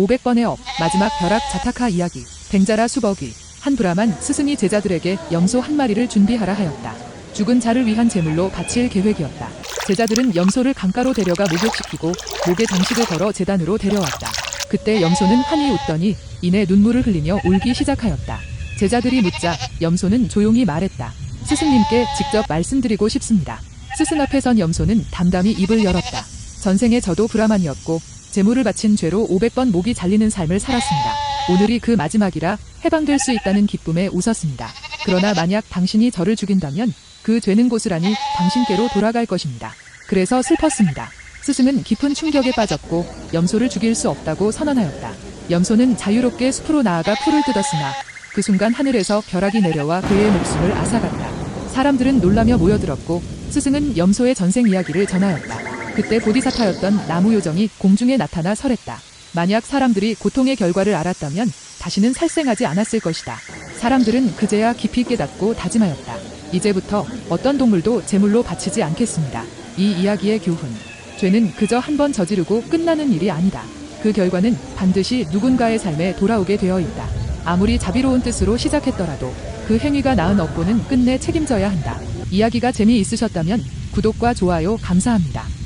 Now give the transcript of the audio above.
500번의 업, 마지막 벼락 자타카 이야기, 댕자라 수버기, 한 브라만 스승이 제자들에게 염소 한 마리를 준비하라 하였다. 죽은 자를 위한 제물로 바칠 계획이었다. 제자들은 염소를 강가로 데려가 목욕시키고 목에 장식을 걸어 재단으로 데려왔다. 그때 염소는 환히 웃더니 이내 눈물을 흘리며 울기 시작하였다. 제자들이 묻자 염소는 조용히 말했다. 스승님께 직접 말씀드리고 싶습니다. 스승 앞에 선 염소는 담담히 입을 열었다. 전생에 저도 브라만이었고 재물을 바친 죄로 500번 목이 잘리는 삶을 살았습니다. 오늘이 그 마지막이라 해방될 수 있다는 기쁨에 웃었습니다. 그러나 만약 당신이 저를 죽인다면 그 죄는 고스란히 당신께로 돌아갈 것입니다. 그래서 슬펐습니다. 스승은 깊은 충격에 빠졌고 염소를 죽일 수 없다고 선언하였다. 염소는 자유롭게 숲으로 나아가 풀을 뜯었으나 그 순간 하늘에서 벼락이 내려와 그의 목숨을 앗아갔다. 사람들은 놀라며 모여들었고 스승은 염소의 전생 이야기를 전하였다. 그때 보디사타였던 나무 요정이 공중에 나타나 설했다. 만약 사람들이 고통의 결과를 알았다면 다시는 살생하지 않았을 것이다. 사람들은 그제야 깊이 깨닫고 다짐하였다. 이제부터 어떤 동물도 제물로 바치지 않겠습니다. 이 이야기의 교훈. 죄는 그저 한 번 저지르고 끝나는 일이 아니다. 그 결과는 반드시 누군가의 삶에 돌아오게 되어 있다. 아무리 자비로운 뜻으로 시작했더라도 그 행위가 낳은 업보는 끝내 책임져야 한다. 이야기가 재미있으셨다면 구독과 좋아요 감사합니다.